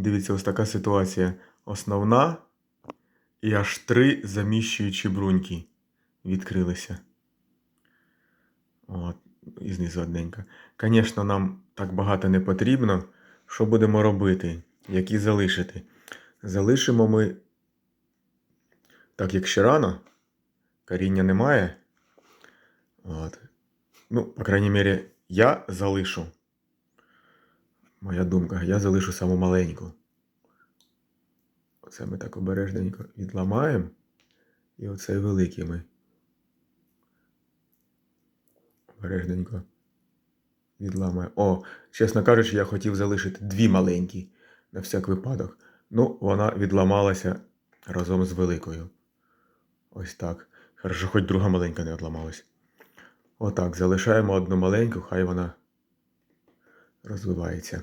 Дивіться, ось така ситуація. Основна і аж три заміщуючі бруньки відкрилися. От, і знизу одненька. Звісно, нам так багато не потрібно. Що будемо робити? Які залишити? Залишимо ми, так як ще рано, коріння немає. От. Ну, по крайній мірі, я залишу. Моя думка, я залишу саму маленьку. Оце ми так обережненько відламаємо. І оцей великий ми. Обережненько відламаємо. О, чесно кажучи, я хотів залишити дві маленькі на всяк випадок. Ну, вона відламалася разом з великою. Ось так. Хорошо, хоч друга маленька не відламалась. Отак, залишаємо одну маленьку, хай вона розвивається.